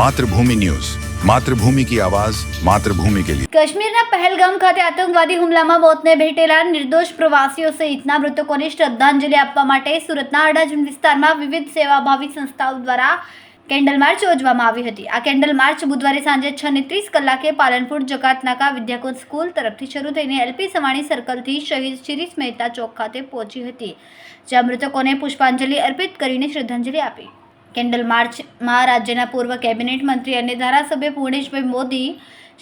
Mathrubhumi news. Mathrubhumi કી આવાજ, માતૃભૂમિ કે લિયે કશ્મીરના પહેલગામ ખાતે આતંકવાદી હુમલામાં મોતને ભેટેલા નિર્દોષ પ્રવાસીઓ સહિતના મૃતકોને શ્રદ્ધાંજલિ આપવા માટે સુરતના અડાજણ વિસ્તારમાં વિવિધ સેવાભાવી સંસ્થાઓ દ્વારા કેન્ડલ માર્ચ યોજવામાં આવી હતી. આ કેન્ડલ માર્ચ બુધવારે સાંજે છ ને ત્રીસ કલાકે પાલનપુર જકાતનાકા વિદ્યાકુંજ સ્કૂલ તરફથી શરૂ થઈને એલપી સવાણી સર્કલથી શહીદ શિરીષ મહેતા ચોક ખાતે પહોંચી હતી, જ્યાં મૃતકોને પુષ્પાંજલિ અર્પિત કરીને શ્રદ્ધાંજલિ આપી. કેન્ડલ માર્ચમાં રાજ્યના પૂર્વ કેબિનેટ મંત્રી અને ધારાસભ્ય પૂર્ણેશભાઈ મોદી,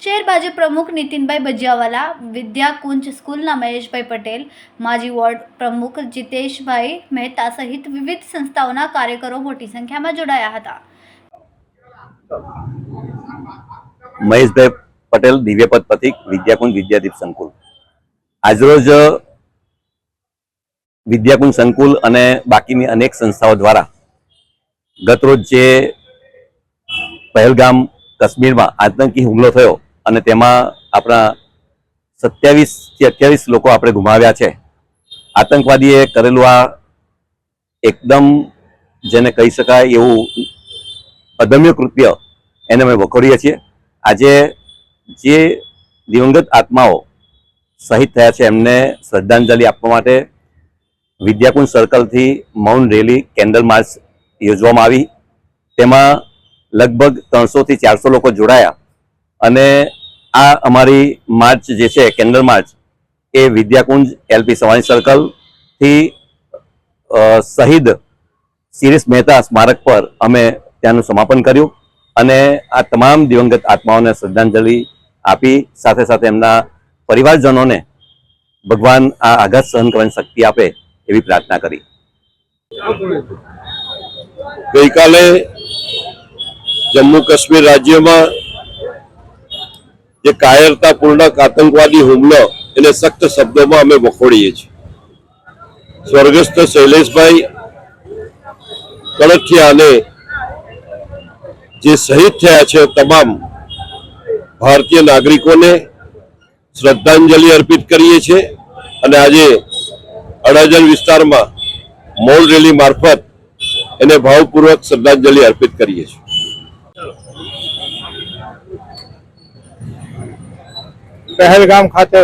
શહેર ભાજપ પ્રમુખ નીતિનભાઈ ભજીયાવાલા, વિદ્યાકુંજ સ્કૂલના મહેશભાઈ પટેલ, માજી વોર્ડ પ્રમુખ જીતેશભાઈ મહેતા સહિત વિવિધ સંસ્થાઓના કાર્યકરો મોટી સંખ્યામાં જોડાયા હતા. મહેશભાઈ પટેલ દિવ્યપદ પથિક, વિદ્યાકુંજ વિદ્યાદીપ સંકુલ. આજરોજ વિદ્યાકુંજ સંકુલ અને બાકીની અનેક સંસ્થાઓ દ્વારા ગતરોજ જે પહેલગામ કાશ્મીરમાં આતંકી હુમલો થયો અને તેમાં આપણા સત્યાવીસથી અઠ્યાવીસ લોકો આપણે ગુમાવ્યા છે, આતંકવાદીએ કરેલું આ એકદમ જેને કહી શકાય એવું અદમ્ય કૃત્ય એને અમે વખોડીએ છીએ. આજે જે દિવંગત આત્માઓ શહીદ થયા છે એમને શ્રદ્ધાંજલિ આપવા માટે વિદ્યાકુંજ સર્કલથી મૌન રેલી, કેન્ડલ માર્ચ યોજવામાં આવી. તેમાં લગભગ ત્રણસો થી ચારસો લોકો જોડાયા અને આ અમારી માર્ચ જે છે કેન્ડલ માર્ચ, એ વિદ્યાકુંજ એલપી સવાણી સર્કલથી શહીદ શિરીષ મહેતા સ્મારક પર અમે ત્યાંનું સમાપન કર્યું અને આ તમામ દિવંગત આત્માઓને શ્રદ્ધાંજલિ આપી, સાથે સાથે એમના પરિવારજનોને ભગવાન આ આઘાત સહન કરવાની શક્તિ આપે એવી પ્રાર્થના કરી. ગઈકાલે જમ્મુ કાશ્મીર રાજ્યમાં જે કાયરતાપૂર્ણ આતંકવાદી હુમલો એને સખ્ત શબ્દોમાં અમે વખોડીએ છીએ. સ્વર્ગસ્થ શૈલેષભાઈ કળથિયા અને જે શહીદ થયા છે તમામ ભારતીય નાગરિકોને શ્રદ્ધાંજલિ અર્પિત કરીએ છીએ અને આજે અડાજણ વિસ્તારમાં મોલ રેલી મારફત એને ભાવપૂર્વક શ્રદ્ધાંજલિ અર્પિત કરીએ છીએ. પહેલગામ ખાતે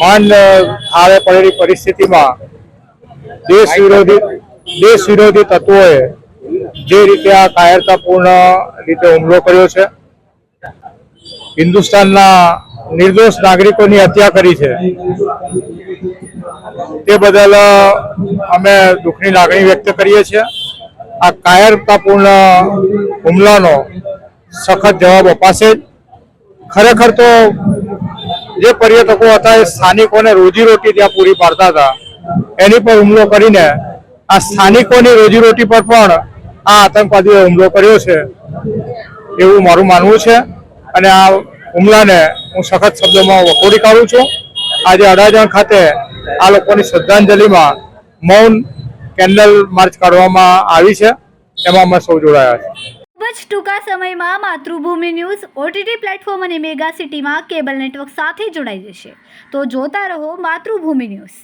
માંડ થાળે પડેલી પરિસ્થિતિમાં દેશ વિરોધી દેશ વિરોધી તત્વોએ જે રીતે આ કાયરતાપૂર્ણ રીતે હુમલો કર્યો છે, હિન્દુસ્તાનના નિર્દોષ નાગરિકોની હત્યા કરી છે તે બદલ અમે દુઃખની લાગણી વ્યક્ત કરીએ છીએ. આ કાયરતાપૂર્ણ હુમલાનો સખત જવાબ અપાશે ખરેખર તો જે પર્યટકો હતા એ સ્થાનિકોને રોજીરોટી ત્યાં પૂરી પાડતા હતા. એની પર હુમલો કરીને આ સ્થાનિકોની રોજીરોટી પર પણ આ આતંકવાદીઓએ હુમલો કર્યો છે. એવું મારું માનવું છે. અને આ હુમલાને હું સખત શબ્દોમાં વખોડી કાઢું છું. આજે અડાજણ ખાતે આ લોકોની શ્રદ્ધાંજલિમાં મૌન કેન્ડલ માર્ચ કાઢવામાં આવી છે. એમાં અમે સૌ જોડાયા છે ખૂબ જ ટૂંકા સમયમાં માતૃભૂમિ ન્યૂઝ ઓટીટી પ્લેટફોર્મ અને મેગા સિટીમાં કેબલ નેટવર્ક સાથે જોડાઈ જશે. તો જોતા રહો માતૃભૂમિ ન્યૂઝ.